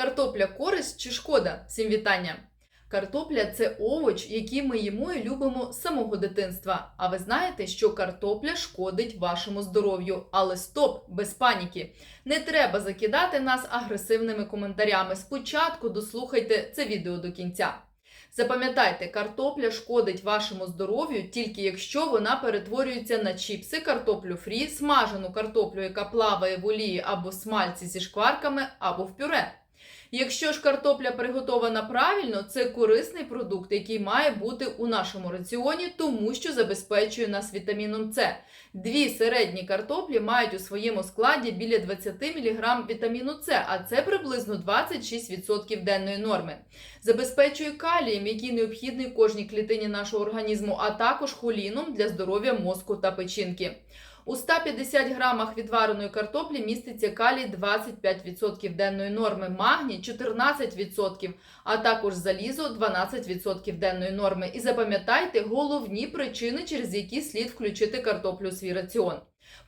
Картопля користь чи шкода? Всім вітання! Картопля це овоч, який ми їмо і любимо з самого дитинства. А ви знаєте, що картопля шкодить вашому здоров'ю. Але стоп, без паніки. Не треба закидати нас агресивними коментарями. Спочатку дослухайте це відео до кінця. Запам'ятайте, картопля шкодить вашому здоров'ю тільки якщо вона перетворюється на чіпси, картоплю фрі, смажену картоплю, яка плаває в олії або смальці зі шкварками, або в пюре. Якщо ж картопля приготована правильно, це корисний продукт, який має бути у нашому раціоні, тому що забезпечує нас вітаміном С. Дві середні картоплі мають у своєму складі біля 20 мг вітаміну С, а це приблизно 26% денної норми. Забезпечує калієм, який необхідний кожній клітині нашого організму, а також холіном для здоров'я мозку та печінки. У 150 грамах відвареної картоплі міститься калій 25% денної норми, магній 14%, а також залізо 12% денної норми. І запам'ятайте головні причини, через які слід включити картоплю у свій раціон.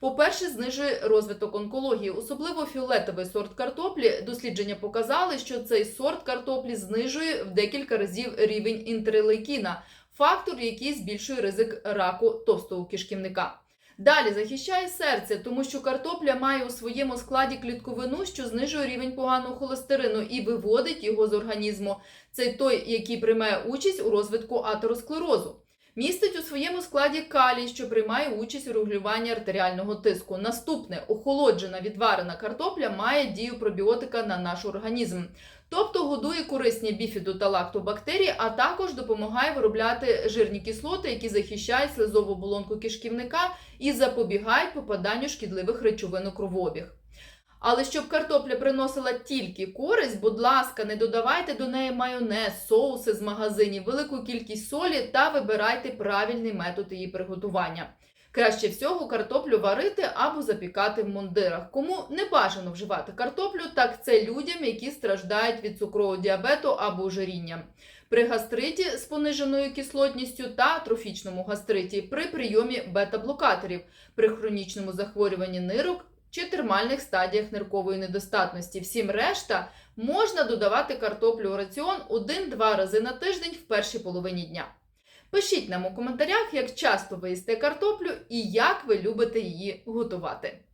По-перше, знижує розвиток онкології, особливо фіолетовий сорт картоплі. Дослідження показали, що цей сорт картоплі знижує в декілька разів рівень інтерлейкіна, фактор, який збільшує ризик раку товстого кишківника. Далі захищає серце, тому що картопля має у своєму складі клітковину, що знижує рівень поганого холестерину і виводить його з організму. Це той, який приймає участь у розвитку атеросклерозу. Містить у своєму складі калій, що приймає участь у регулюванні артеріального тиску. Наступне охолоджена відварена картопля має дію пробіотика на наш організм. Тобто годує корисні біфіду та лактобактерії, а також допомагає виробляти жирні кислоти, які захищають слизову оболонку кишківника і запобігають попаданню шкідливих речовин у кровообіг. Але щоб картопля приносила тільки користь, будь ласка, не додавайте до неї майонез, соуси з магазинів, велику кількість солі та вибирайте правильний метод її приготування. Краще всього картоплю варити або запікати в мундирах. Кому не бажано вживати картоплю, так це людям, які страждають від цукрового діабету або ожиріння. При гастриті з пониженою кислотністю та трофічному гастриті, при прийомі бета-блокаторів, при хронічному захворюванні нирок чи термальних стадіях ниркової недостатності. Всім решта можна додавати картоплю у раціон 1-2 рази на тиждень в першій половині дня. Пишіть нам у коментарях, як часто ви їсте картоплю і як ви любите її готувати.